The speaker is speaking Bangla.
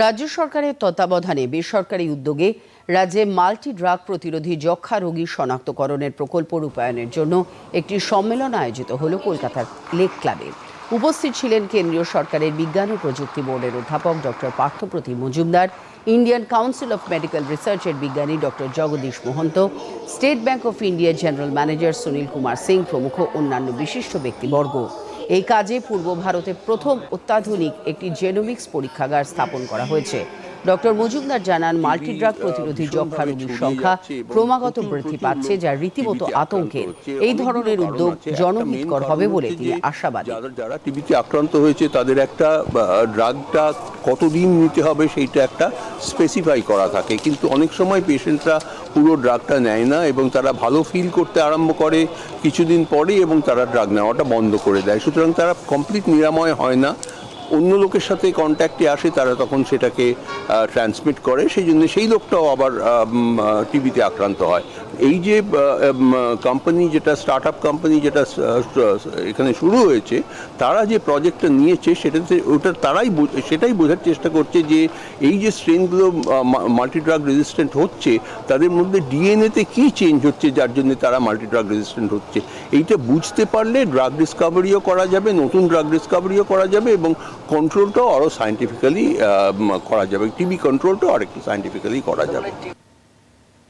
রাজ্য সরকারের তত্ত্বাবধানে বেসরকারি উদ্যোগে রাজ্যে মাল্টি ড্রাগ প্রতিরোধী যক্ষা রোগী শনাক্তকরণের প্রকল্প রূপায়ণের জন্য একটি সম্মেলন আয়োজিত হলো কলকাতার লেক ক্লাবে। উপস্থিত ছিলেন কেন্দ্রীয় সরকারের বিজ্ঞান ও প্রযুক্তি বোর্ডের অধ্যাপক doctor Parthapratim Majumdar, Indian council of medical রিসার্চের বিজ্ঞানী doctor Jagadish Mahanta, state bank of ইন্ডিয়ার জেনারেল ম্যানেজার সুনীল কুমার সিং প্রমুখ অন্যান্য বিশিষ্ট ব্যক্তিবর্গ। এই কাজে পূর্ব ভারতে প্রথম অত্যাধুনিক একটি জেনোমিক্স পরীক্ষাগার স্থাপন করা হয়েছে। ডক্টর মজুমদার জানান মাল্টিড্রাগ প্রতিরোধী যক্ষা রোগীর সংখ্যা ক্রমাগত বৃদ্ধি পাচ্ছে যা রীতিমতো আতঙ্কের। এই ধরনের উদ্যোগ জনহিতকর হবে বলে তিনি আশাবাদী। যারা টিবিতে আক্রান্ত হয়েছে তাদের একটা ড্রাগটা কতদিন নিতে হবে সেইটা একটা স্পেসিফাই করা থাকে। কিন্তু অনেক সময় পেশেন্টরা পুরো ড্রাগটা নেয় না এবং তারা ভালো ফিল করতে আরম্ভ করে কিছুদিন পরেই এবং তারা ড্রাগ নেওয়াটা বন্ধ করে দেয়। সুতরাং তারা কমপ্লিট নিরাময় হয় না। অন্য লোকের সাথে কন্ট্যাক্টে আসে, তারা তখন সেটাকে ট্রান্সমিট করে। সেই জন্য সেই লোকটাও আবার টিবিতে আক্রান্ত হয়। এই যে কোম্পানি যেটা স্টার্ট আপ কোম্পানি যেটা এখানে শুরু হয়েছে, তারা যে প্রজেক্টটা নিয়েছে, সেটাতে, ওটা তারাই সেটাই বোঝার চেষ্টা করছে যে, এই যে স্ট্রেনগুলো মাল্টি ড্রাগ রেজিস্ট্যান্ট হচ্ছে, তাদের মধ্যে ডিএনএতে কী চেঞ্জ হচ্ছে, যার জন্য তারা মাল্টি ড্রাগ রেজিস্ট্যান্ট হচ্ছে। এইটা বুঝতে পারলে ড্রাগ ডিসকাভারিও করা যাবে, নতুন ড্রাগ ডিসকাভারিও করা যাবে এবং কন্ট্রোলটাও আরও সায়েন্টিফিক্যালি করা যাবে। টিবি কন্ট্রোলটাও আরেকটু সায়েন্টিফিক্যালি করা যাবে।